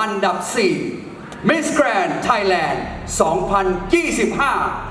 อันดับ 4 Miss Grand Thailand 2025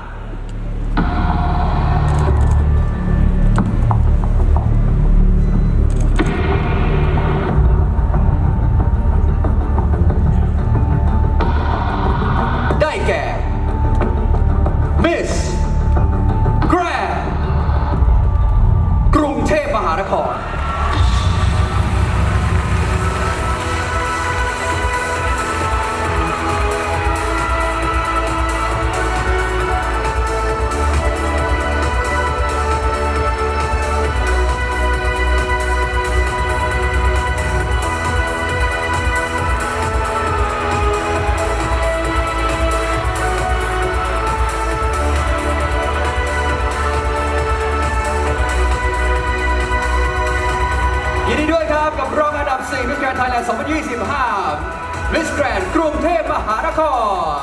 น 2025 Miss Grand กรุงเทพมหานคร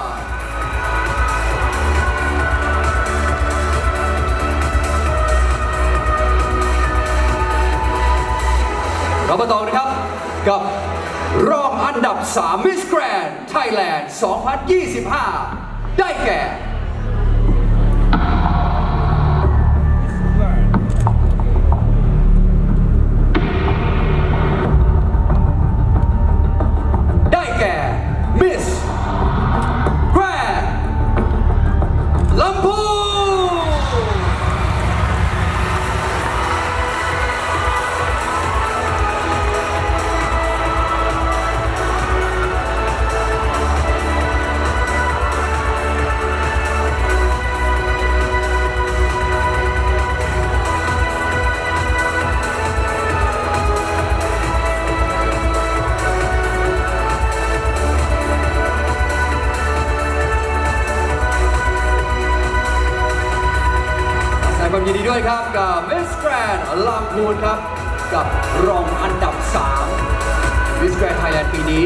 เรามาต่อนะครับ กับรองอันดับ 3 Miss Grand Thailand 2025 ได้แก่ งความยินดีด้วยครับกับ Miss Grand ลำพูนครับ กับรองอันดับ 3 Miss Grand Thailand ปีนี้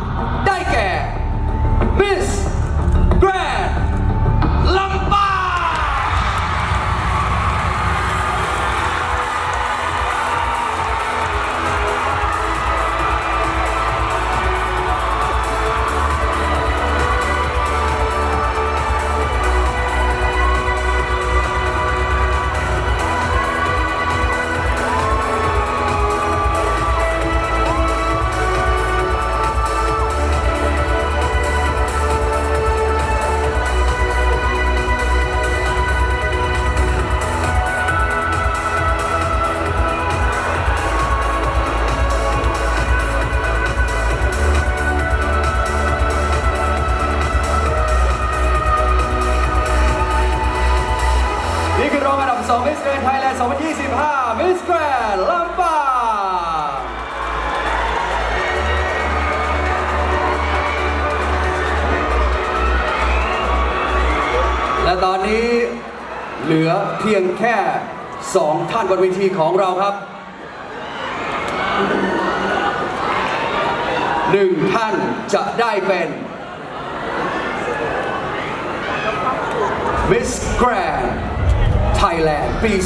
ได้แก่ Miss Grand 2025 Miss Grand ลำปางและตอนนี้เหลือเพียงแค่ 2 ท่านบนเวทีของเราครับหนึ่งท่านจะได้เป็น Miss Grand Thailand ปี 2025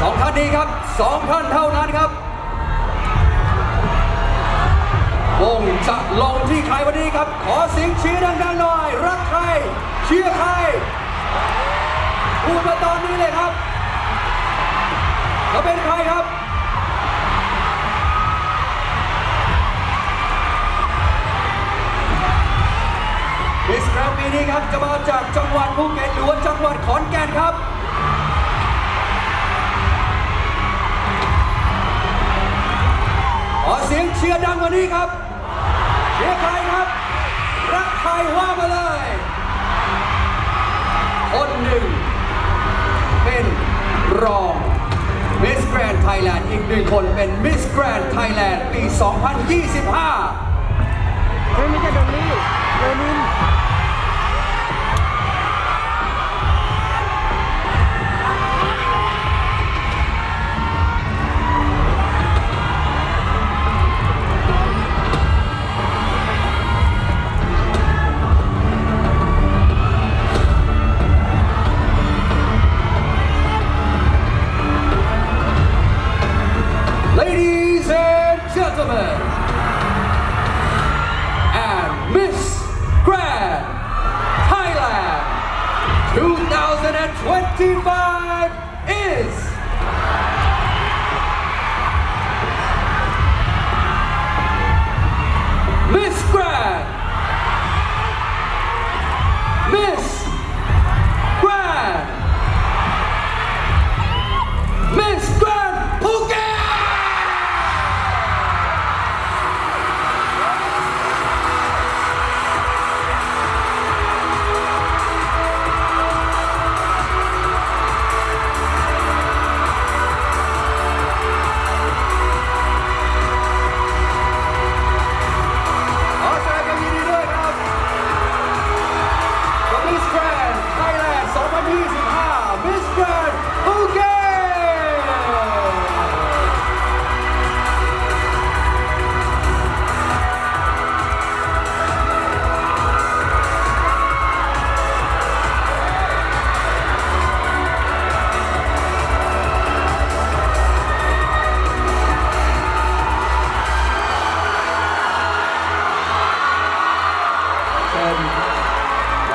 สองท่านนี้ครับสองท่านเท่านั้นครับวงจะลงที่ใครวันนี้ครับ ขอเสียงเชียร์ดังๆหน่อย รักใคร เชียร์ใครพูดมาตอนนี้เลยครับจะเป็นใครครับ นี้ครับจะมาจากจังหวัดภูเก็ตหรือว่าจังหวัดขอนแก่นครับขอเสียงเชียร์ดังกว่านี้ครับเชียร์ใครครับ รักใครว่ามาเลย คนหนึ่ง เป็นรองมิสแกรนด์ไทยแลนด์อีกหนึ่งคนเป็นมิสแกรนด์ไทยแลนด์ปี 2025 ไม่ใช่โดนลี่โดนิน gentlemen, and Miss Grand Thailand 2025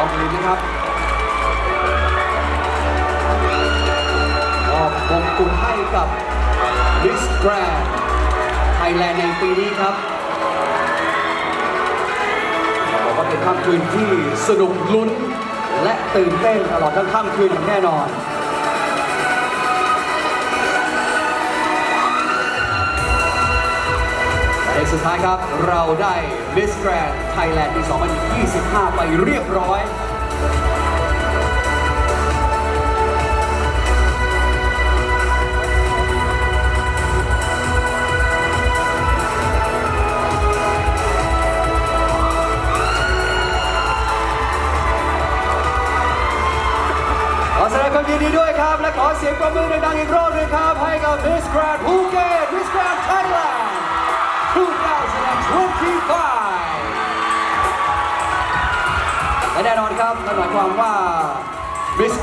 อองดูนะครับมอบมงกุฎให้กับ Miss Grand Thailand ในปีนี้ครับบอกว่าเป็นค่ำคืนที่สนุกลุ้น และตื่นเต้นตลอดทั้งค่ำคืนอย่างแน่นอน ในสุดท้ายครับ เราได้ Miss Grand Thailand ปี 2025 ไปเรียบร้อย ขอแสดงความยินดีด้วยครับ และขอเสียงปรบมือดังๆอีกรอบหนึงครับ ให้กับ Miss Grand Phuket Miss Grand Thailand 2025 และแน่นอนครับนั่นหมายความว่า Miss Grand